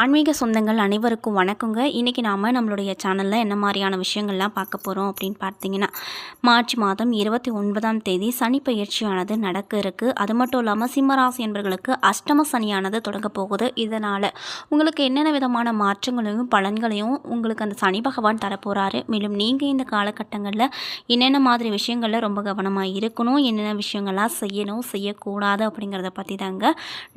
ஆன்மீக சொந்தங்கள் அனைவருக்கும் வணக்கங்க. இன்றைக்கி நாம் நம்மளுடைய சேனலில் என்ன மாதிரியான விஷயங்கள்லாம் பார்க்க போகிறோம் அப்படின்னு பார்த்தீங்கன்னா மார்ச் மாதம் இருபத்தி ஒன்பதாம் தேதி சனி பயிற்சியானது நடக்க இருக்குது அது மட்டும் இல்லாமல் சிம்மராசி என்பவர்களுக்கு அஷ்டம சனியானது தொடங்க போகுது. இதனால் உங்களுக்கு என்னென்ன விதமான மாற்றங்களையும் பலன்களையும் உங்களுக்கு அந்த சனி பகவான் தரப்போகிறாரு மேலும் நீங்கள் இந்த காலகட்டங்களில் என்னென்ன மாதிரி விஷயங்களில் ரொம்ப கவனமாக இருக்கணும் என்னென்ன விஷயங்கள்லாம் செய்யணும் செய்யக்கூடாது அப்படிங்கிறத பற்றி தாங்க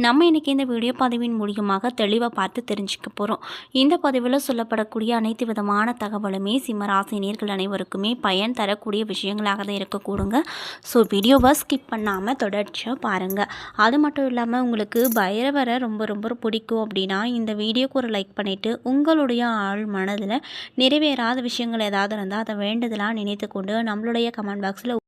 நம்ம இன்றைக்கி இந்த வீடியோ பதிவின் மூலியமாக தெளிவாக பார்த்து தெரிஞ்சுக்க போகிறோம் இந்த பதிவில் சொல்லப்படக்கூடிய அனைத்து விதமான தகவலுமே சிம்மராசினியர்கள் அனைவருக்குமே பயன் தரக்கூடிய விஷயங்களாக தான் இருக்கக்கூடுங்க. ஸோ வீடியோவை ஸ்கிப் பண்ணாமல் தொடர்ச்சியாக பாருங்கள் அது மட்டும் இல்லாமல் உங்களுக்கு பைரவரை ரொம்ப ரொம்ப பிடிக்கும் அப்படின்னா இந்த வீடியோக்கு ஒரு லைக் பண்ணிவிட்டு உங்களுடைய ஆள் மனதில் நிறைவேறாத விஷயங்கள் ஏதாவது இருந்தால் அதை வேண்டுதலாக நினைத்து கொண்டு நம்மளுடைய கமெண்ட் பாக்ஸில்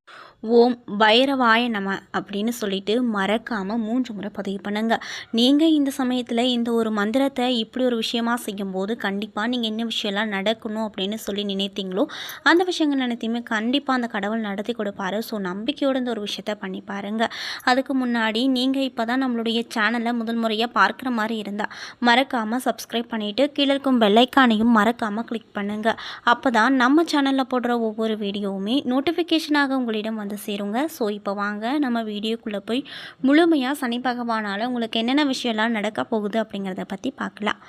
ஓம் பைரவாய நம அப்படின்னு சொல்லிட்டு மறக்காமல் மூன்று முறை பதிவு பண்ணுங்க. நீங்கள் இந்த சமயத்தில் இந்த ஒரு மந்திரத்தை இப்படி ஒரு விஷயமா செய்யும்போது கண்டிப்பாக நீங்கள் என்ன விஷயம்லாம் நடக்கணும் அப்படின்னு சொல்லி நினைத்தீங்களோ அந்த விஷயங்கள் நினைத்தையுமே கண்டிப்பாக அந்த கடவுள் நடத்தி கொடுப்பாரு. ஸோ நம்பிக்கையோடு இந்த ஒரு விஷயத்த பண்ணி பாருங்க. அதுக்கு முன்னாடி நீங்கள் இப்போ தான் நம்மளுடைய சேனலை முதல் முறையாக பார்க்குற மாதிரி இருந்தால் மறக்காமல் சப்ஸ்கிரைப் பண்ணிவிட்டு கீழே இருக்கும் பெல்லைக்கானையும் மறக்காமல் கிளிக் பண்ணுங்கள் அப்போ தான் நம்ம சேனலில் போடுற ஒவ்வொரு வீடியோவுமே நோட்டிஃபிகேஷனாக உங்களிடம் வந்து சேருங்க. ஸோ இப்போ வாங்க. நம்ம வீடியோக்குள்ளே போய் முழுமையாக சனி பகவானால் உங்களுக்கு என்னென்ன விஷயம்லாம் நடக்க போகுது அப்படிங்கிறத பற்றி பார்க்கலாம்.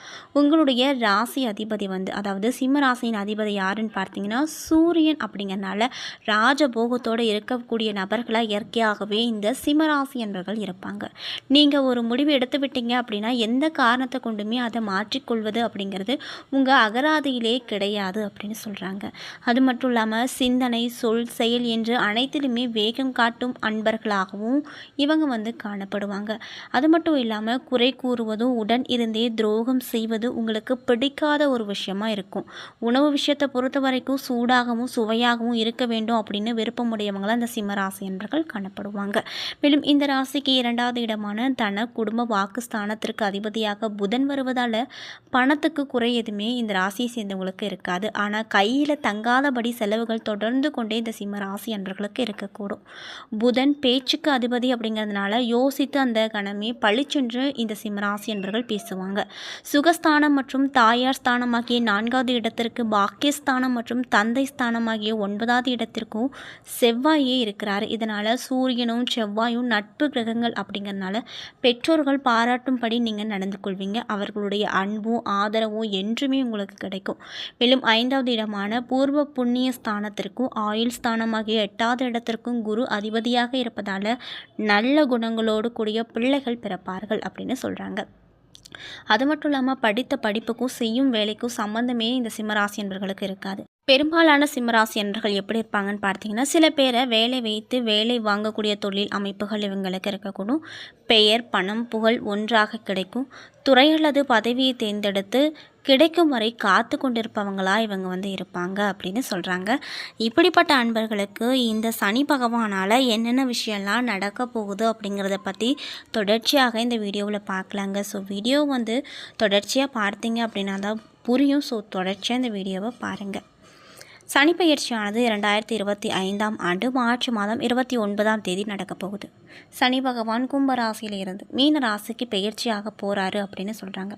உங்களுடைய ராசி அதிபதி வந்து அதாவது சிம்ம ராசியின் அதிபதி யாருன்னு பார்த்தீங்கன்னா சூரியன் அப்படிங்கிறனால ராஜபோகத்தோடு இருக்கக்கூடிய நபர்களாக இயற்கையாகவே இந்த சிம்மராசி என்பவர்கள் இருப்பாங்க. நீங்கள் ஒரு முடிவு எடுத்து விட்டீங்க அப்படின்னா எந்த காரணத்தை கொண்டுமே அதை மாற்றிக்கொள்வது அப்படிங்கிறது உங்கள் அகராதியிலே கிடையாது அப்படின்னு சொல்கிறாங்க அது மட்டும் இல்லாமல் சிந்தனை சொல் செயல் என்று அனைத்திலும் வேகம் காட்டும் அன்பர்களாகவும் இவங்க வந்து காணப்படுவாங்க. அது மட்டும் இல்லாமல் குறை கூறுவதும் உடன் இருந்தே துரோகம் செய்வது உங்களுக்கு பிடிக்காத ஒரு விஷயமா இருக்கும். உணவு விஷயத்தை பொறுத்த வரைக்கும் சூடாகவும் சுவையாகவும் இருக்க வேண்டும் அப்படின்னு விருப்பமுடையவங்களாக அந்த சிம்ம ராசி என்பர்கள் காணப்படுவாங்க. மேலும் இந்த ராசிக்கு இரண்டாவது இடமான தன குடும்ப வாக்குஸ்தானத்திற்கு அதிபதியாக புதன் வருவதால் பணத்துக்கு குறை எதுவுமே இந்த ராசியை சேர்ந்தவங்களுக்கு இருக்காது. ஆனால் கையில் தங்காதபடி செலவுகள் தொடர்ந்து கொண்டே இந்த சிம்ம ராசி அன்பர்களுக்கு இருக்கக்கூடும் புதன் பேச்சுக்கு அதிபதி அப்படிங்கிறதுனால யோசித்து அந்த கணமே பளிச்சென்று இந்த சிம்மராசி என்பர்கள் பேசுவாங்க. சுகஸ்தானம் மற்றும் தாயார் ஸ்தானமாகிய நான்காவது இடத்திற்கு பாக்கியஸ்தானம் மற்றும் தந்தை ஸ்தானமாகிய ஒன்பதாவது இடத்திற்கும் செவ்வாயே இருக்கிறார். இதனால் சூரியனும் செவ்வாயும் நட்பு கிரகங்கள் அப்படிங்கிறதுனால பெற்றோர்கள் பாராட்டும்படி நீங்கள் நடந்து கொள்வீங்க. அவர்களுடைய அன்பும் ஆதரவும் என்றுமே உங்களுக்கு கிடைக்கும். மேலும் ஐந்தாவது இடமான பூர்வ புண்ணிய ஸ்தானத்திற்கும் ஆயுள் ஸ்தானமாகிய எட்டாவது இடத்திற்கும் குரு அதிபதியாக இருப்பதால் நல்ல குணங்களோடு கூடிய பிள்ளைகள் பிறப்பார்கள் அப்படின்னு சொல்கிறாங்க அது மட்டும் இல்லாமல் படித்த படிப்புக்கும் செய்யும் வேலைக்கும் சம்மந்தமே இந்த சிம்மராசி என்பர்களுக்கு இருக்காது. பெரும்பாலான சிம்மராசி என்பர்கள் எப்படி இருப்பாங்கன்னு பார்த்தீங்கன்னா சில பேரை வேலை வைத்து வேலை வாங்கக்கூடிய தொழில் அமைப்புகள் இவங்களுக்கு இருக்கக்கூடும். பெயர் பணம் புகழ் ஒன்றாக கிடைக்கும். துறை அல்லது பதவியை தேர்ந்தெடுத்து கிடைக்கும் வரை காத்து கொண்டிருப்பவங்களா இவங்க வந்து இருப்பாங்க அப்படின்னு சொல்கிறாங்க இப்படிப்பட்ட அன்பர்களுக்கு இந்த சனி பகவானால் என்னென்ன விஷயம்லாம் நடக்க போகுது அப்படிங்கிறத பற்றி தொடர்ச்சியாக இந்த வீடியோவில் பார்க்கலாங்க. ஸோ வீடியோ வந்து தொடர்ச்சியாக பார்த்தீங்க அப்படின்னா தான் புரியும். ஸோ தொடர்ச்சியாக இந்த வீடியோவை பாருங்கள் சனிப்பயிற்சியானது இரண்டாயிரத்தி இருபத்தி ஐந்தாம் ஆண்டு மார்ச் மாதம் இருபத்தி ஒன்பதாம் தேதி நடக்கப் போகுது. சனி பகவான் கும்பராசியில் இருந்து மீன ராசிக்கு பெயர்ச்சியாக போகிறாரு அப்படின்னு சொல்கிறாங்க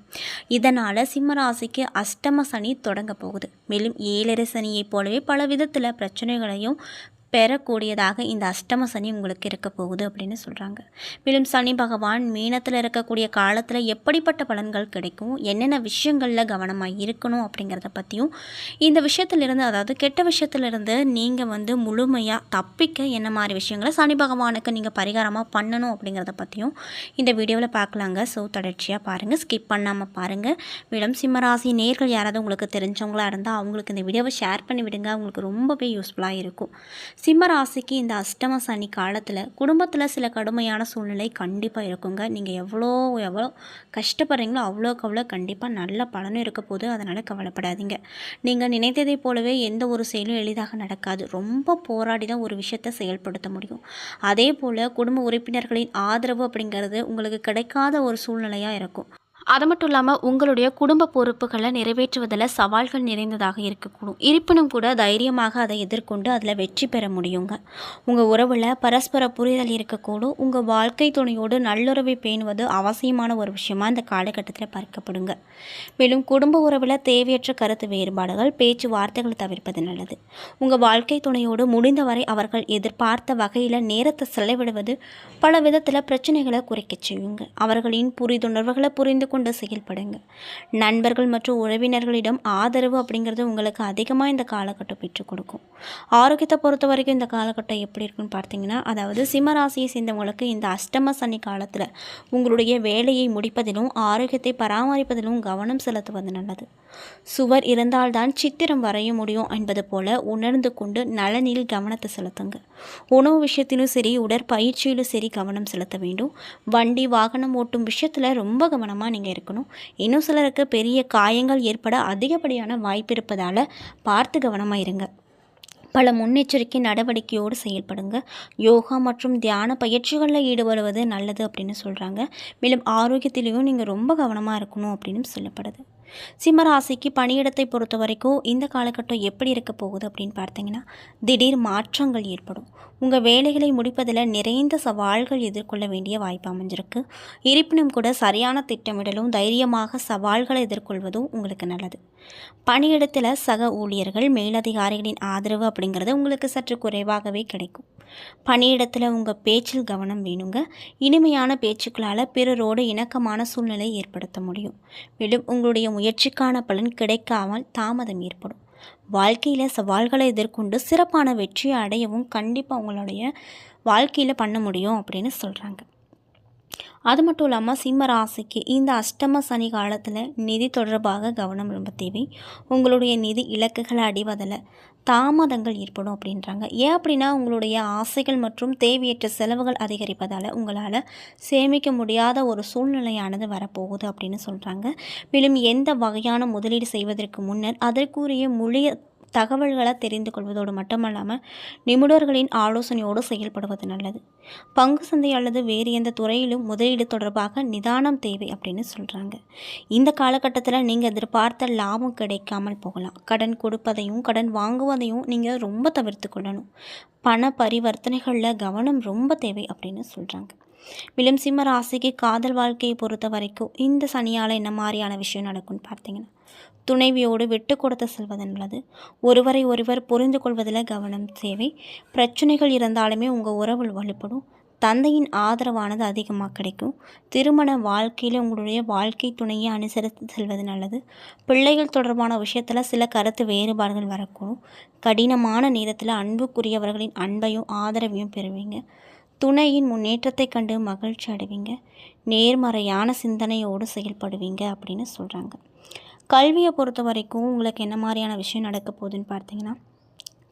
இதனால் சிம்ம ராசிக்கு அஷ்டம சனி தொடங்க போகுது. மேலும் ஏழரை சனியைப் போலவே பல விதத்தில் பிரச்சனைகளையும் பெறக்கூடியதாக இந்த அஷ்டம சனி உங்களுக்கு இருக்க போகுது அப்படின்னு சொல்கிறாங்க மேலும் சனி பகவான் மீனத்தில் இருக்கக்கூடிய காலத்தில் எப்படிப்பட்ட பலன்கள் கிடைக்கும்? என்னென்ன விஷயங்களில் கவனமாக இருக்கணும் அப்படிங்கிறத பற்றியும் இந்த விஷயத்திலிருந்து அதாவது கெட்ட விஷயத்திலிருந்து நீங்கள் வந்து முழுமையாக தப்பிக்க என்ன மாதிரி விஷயங்களை சனி பகவானுக்கு நீங்கள் பரிகாரமாக பண்ணணும் அப்படிங்கிறத பற்றியும் இந்த வீடியோவில் பார்க்கலாங்க ஸோ தொடர்ச்சியாக பாருங்கள் ஸ்கிப் பண்ணாமல் பாருங்கள் மேலும் சிம்மராசி நேர்கள் யாராவது உங்களுக்கு தெரிஞ்சவங்களாக இருந்தால் அவங்களுக்கு இந்த வீடியோவை ஷேர் பண்ணி விடுங்க அவங்களுக்கு ரொம்பவே யூஸ்ஃபுல்லாக இருக்கும். சிம்ம ராசிக்கு இந்த அஷ்டம சனி காலத்தில் குடும்பத்தில் சில கடுமையான சூழ்நிலை கண்டிப்பாக இருக்குங்க. நீங்கள் எவ்வளோ எவ்வளோ கஷ்டப்படுறீங்களோ அவ்வளோக்கு அவ்வளோ கண்டிப்பாக நல்ல பலனும் இருக்க போது அதனால் கவலைப்படாதீங்க. நீங்கள் நினைத்ததை போலவே எந்த ஒரு செயலும் எளிதாக நடக்காது. ரொம்ப போராடி தான் ஒரு விஷயத்தை செயல்படுத்த முடியும். அதே போல் குடும்ப உறுப்பினர்களின் ஆதரவு அப்படிங்கிறது உங்களுக்கு கிடைக்காத ஒரு சூழ்நிலையாக இருக்கும். அது மட்டும் இல்லாமல் உங்களுடைய குடும்ப பொறுப்புகளை நிறைவேற்றுவதில் சவால்கள் நிறைந்ததாக இருக்கக்கூடும். இருப்பினும் கூட தைரியமாக அதை எதிர்கொண்டு அதில் வெற்றி பெற முடியுங்க. உங்கள் உறவில் பரஸ்பர புரிதல் இருக்கக்கூடும். உங்கள் வாழ்க்கை துணையோடு நல்லுறவை பேணுவது அவசியமான ஒரு விஷயமா இந்த காலகட்டத்தில் பார்க்கப்படுங்க. மேலும் குடும்ப உறவில் தேவையற்ற கருத்து வேறுபாடுகள் பேச்சுவார்த்தைகளை தவிர்ப்பது நல்லது. உங்கள் வாழ்க்கை துணையோடு முடிந்தவரை அவர்கள் எதிர்பார்த்த வகையில் நேரத்தை செலவிடுவது பல விதத்தில் பிரச்சனைகளை குறைக்க செய்யுங்க. அவர்களின் புரிந்துணர்வுகளை புரிந்து கொண்டு செயல்படுங்க நண்பர்கள் மற்றும் உறவினர்களிடம் ஆதரவு அப்படிங்கிறது உங்களுக்கு அதிகமாக இந்த காலகட்டம் பெற்றுக் கொடுக்கும். ஆரோக்கியத்தை பொறுத்த வரைக்கும் இந்த காலகட்டம் எப்படி இருக்குன்னு பார்த்தீங்கன்னா அதாவது சிம்மராசியை சேர்ந்தவங்களுக்கு இந்த அஷ்டம சனி காலத்தில் உங்களுடைய வேலையை முடிப்பதிலும் ஆரோக்கியத்தை பராமரிப்பதிலும் கவனம் செலுத்துவது நல்லது. சுவர் இருந்தால்தான் சித்திரம் வரைய முடியும் என்பது போல உணர்ந்து கொண்டு நலனில் கவனத்தை செலுத்துங்க உணவு விஷயத்திலும் சரி உடற்பயிற்சியிலும் சரி கவனம் செலுத்த வேண்டும். வண்டி வாகனம் ஓட்டும் விஷயத்தில் ரொம்ப கவனமாக நீங்கள் இருக்கணும். இன்னும் சிலருக்கு பெரிய காயங்கள் ஏற்பட அதிகப்படியான வாய்ப்பு இருப்பதால் பார்த்து கவனமாக இருங்க. பல முன்னெச்சரிக்கை நடவடிக்கையோடு செயல்படுங்க. யோகா மற்றும் தியான பயிற்சிகளில் ஈடுபடுவது நல்லது அப்படின்னு சொல்கிறாங்க மேலும் ஆரோக்கியத்திலையும் நீங்கள் ரொம்ப கவனமாக இருக்கணும் அப்படின்னு சொல்லப்படுது. சிம்மராசிக்கு பணியிடத்தை பொறுத்த வரைக்கும் இந்த காலகட்டம் எப்படி இருக்க போகுது அப்படின்னு பார்த்தீங்கன்னா திடீர் மாற்றங்கள் ஏற்படும். உங்கள் வேலைகளை முடிப்பதில் நிறைந்த சவால்கள் எதிர்கொள்ள வேண்டிய வாய்ப்பு அமைஞ்சிருக்கு. இருப்பினும் கூட சரியான திட்டமிடலும் தைரியமாக சவால்களை எதிர்கொள்வதும் உங்களுக்கு நல்லது. பணியிடத்தில் சக ஊழியர்கள் மேலதிகாரிகளின் ஆதரவு அப்படிங்கிறது உங்களுக்கு சற்று குறைவாகவே கிடைக்கும். பணியிடத்தில் உங்கள் பேச்சில் கவனம் வேணுங்க. இனிமையான பேச்சுக்களால் பிறரோடு இணக்கமான சூழ்நிலை ஏற்படுத்த முடியும். மேலும் உங்களுடைய முயற்சிக்கான பலன் கிடைக்காமல் தாமதம் ஏற்படும். வாழ்க்கையில் சவால்களை எதிர்கொண்டு சிறப்பான வெற்றியை அடையவும் கண்டிப்பாக அவங்களுடைய வாழ்க்கையில் பண்ண முடியும் அப்படின்னு சொல்கிறாங்க அது மட்டும் இல்லாமல் சிம்ம ராசிக்கு இந்த அஷ்டம சனி காலத்தில் நிதி தொடர்பாக கவனம் ரொம்ப தேவை. உங்களுடைய நிதி இலக்குகளை அடைவதில் தாமதங்கள் ஏற்படும் அப்படின்றாங்க. ஏன் அப்படின்னா உங்களுடைய ஆசைகள் மற்றும் தேவையற்ற செலவுகள் அதிகரிப்பதால் உங்களால் சேமிக்க முடியாத ஒரு சூழ்நிலையானது வரப்போகுது அப்படின்னு சொல்கிறாங்க மேலும் எந்த வகையான முதலீடு செய்வதற்கு முன்னர் அதற்குரிய முழிய தகவல்களை தெரிந்து கொள்வதோடு மட்டுமல்லாமல் நிபுணர்களின் ஆலோசனையோடு செயல்படுவது நல்லது. பங்கு சந்தை அல்லது வேறு எந்த துறையிலும் முதலீடு தொடர்பாக நிதானம் தேவை அப்படின்னு சொல்கிறாங்க இந்த காலகட்டத்தில் நீங்கள் எதிர்பார்த்த லாபம் கிடைக்காமல் போகலாம். கடன் கொடுப்பதையும் கடன் வாங்குவதையும் நீங்கள் ரொம்ப தவிர்த்து கொள்ளணும். பண பரிவர்த்தனைகளில் கவனம் ரொம்ப தேவை அப்படின்னு சொல்கிறாங்க மேலும் சிம்ம ராசிக்கு காதல் வாழ்க்கையை பொறுத்த வரைக்கும் இந்த சனியால் என்ன மாதிரியான விஷயம் நடக்கும்னு பார்த்தீங்கன்னா துணைவியோடு விட்டு கொடுத்து செல்வது நல்லது ஒருவரை ஒருவர் புரிந்து கொள்வதில் கவனம் தேவை. பிரச்சனைகள் இருந்தாலுமே உங்கள் உறவுகள் வலுப்படும். தந்தையின் ஆதரவானது அதிகமாக கிடைக்கும். திருமண வாழ்க்கையில் உங்களுடைய வாழ்க்கை துணையை அனுசரித்து செல்வது நல்லது. பிள்ளைகள் தொடர்பான விஷயத்தில் சில கருத்து வேறுபாடுகள் வரக்கூடும். கடினமான நேரத்தில் அன்புக்குரியவர்களின் அன்பையும் ஆதரவையும் பெறுவீங்க. துணையின் முன்னேற்றத்தை கண்டு மகிழ்ச்சி அடைவீங்க. நேர்மறையான சிந்தனையோடு செயல்படுவீங்க அப்படின்னு சொல்கிறாங்க கல்வியை பொறுத்த வரைக்கும் உங்களுக்கு என்ன மாதிரியான விஷயம் நடக்க போகுதுன்னு பார்த்தீங்கன்னா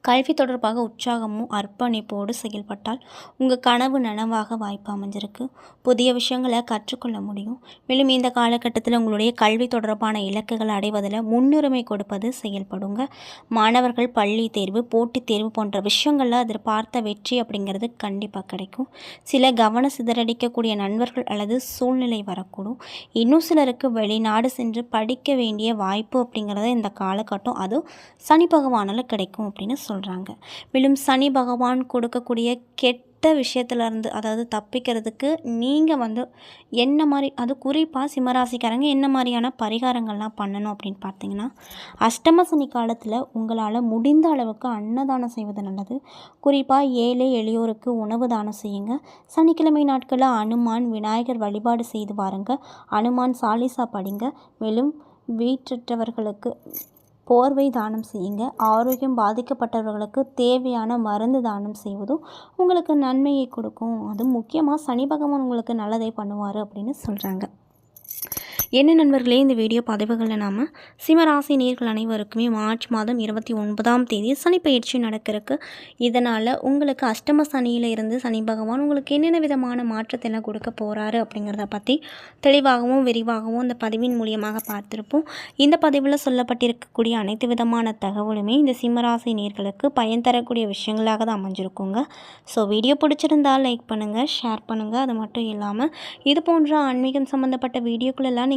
கல்வி தொடர்பாக உற்சாகமும் அர்ப்பணிப்போடு செயல்பட்டால் உங்கள் கனவு நனவாக வாய்ப்பு அமைஞ்சிருக்கு. புதிய விஷயங்களை கற்றுக்கொள்ள முடியும். மேலும் இந்த காலகட்டத்தில் உங்களுடைய கல்வி தொடர்பான இலக்குகளை அடைவதில் முன்னுரிமை கொடுப்பது செயல்படுங்க. மாணவர்கள் பள்ளி தேர்வு போட்டித் தேர்வு போன்ற விஷயங்களில் அதில் பார்த்த வெற்றி அப்படிங்கிறது கண்டிப்பாக கிடைக்கும். சில கவன சிதறடிக்கக்கூடிய நண்பர்கள் அல்லது சூழ்நிலை வரக்கூடும். இன்னும் சிலருக்கு வெளிநாடு சென்று படிக்க வேண்டிய வாய்ப்பு அப்படிங்கிறது இந்த காலகட்டம் அதுவும் சனி பகவானால் கிடைக்கும் அப்படின்னு சொல்கிறாங்க மேலும் சனி பகவான் கொடுக்கக்கூடிய கெட்ட விஷயத்துலேருந்து அதாவது தப்பிக்கிறதுக்கு நீங்கள் வந்து என்ன மாதிரி அது குறிப்பாக சிம்மராசிக்காரங்க என்ன மாதிரியான பரிகாரங்கள்லாம் பண்ணணும் அப்படின்னு பார்த்தீங்கன்னா அஷ்டம சனி காலத்தில் உங்களால் முடிந்த அளவுக்கு அன்னதானம் செய்வது நல்லது. குறிப்பாக ஏழை எளியோருக்கு உணவு தானம் செய்யுங்க. சனிக்கிழமை நாட்களில் அனுமான் விநாயகர் வழிபாடு செய்து பாருங்கள் அனுமான் சாலிசா படிங்க. மேலும் வீற்றற்றவர்களுக்கு போர்வை தானம் செய்யுங்க. ஆரோக்கியம் பாதிக்கப்பட்டவர்களுக்கு தேவையான மருந்து தானம் செய்வதும் உங்களுக்கு நன்மையை கொடுக்கும். அது முக்கியமாக சனி பகவான் உங்களுக்கு நல்லதை பண்ணுவார் அப்படின்னு சொல்கிறாங்க என்ன நண்பர்களே இந்த வீடியோ பதிவுகளில் நாம் சிம்மராசி நேர்கள் அனைவருக்குமே மார்ச் மாதம் இருபத்தி ஒன்பதாம் தேதி சனி பயிற்சி நடக்கிறதுக்கு இதனால் உங்களுக்கு அஷ்டம சனியில் இருந்து சனி பகவான் உங்களுக்கு என்னென்ன விதமான மாற்றத்தை எல்லாம் கொடுக்க போகிறாரு அப்படிங்கிறத பற்றி தெளிவாகவும் விரிவாகவும் இந்த பதிவின் மூலியமாக பார்த்துருப்போம். இந்த பதிவில் சொல்லப்பட்டிருக்கக்கூடிய அனைத்து விதமான தகவலுமே இந்த சிம்மராசி நேர்களுக்கு பயன் தரக்கூடிய விஷயங்களாக தான் அமைஞ்சிருக்குங்க. ஸோ வீடியோ பிடிச்சிருந்தால் லைக் பண்ணுங்கள் ஷேர் பண்ணுங்கள் அது மட்டும் இல்லாமல் இது போன்ற ஆன்மீகம் சம்மந்தப்பட்ட வீடியோக்களெல்லாம் நீங்கள்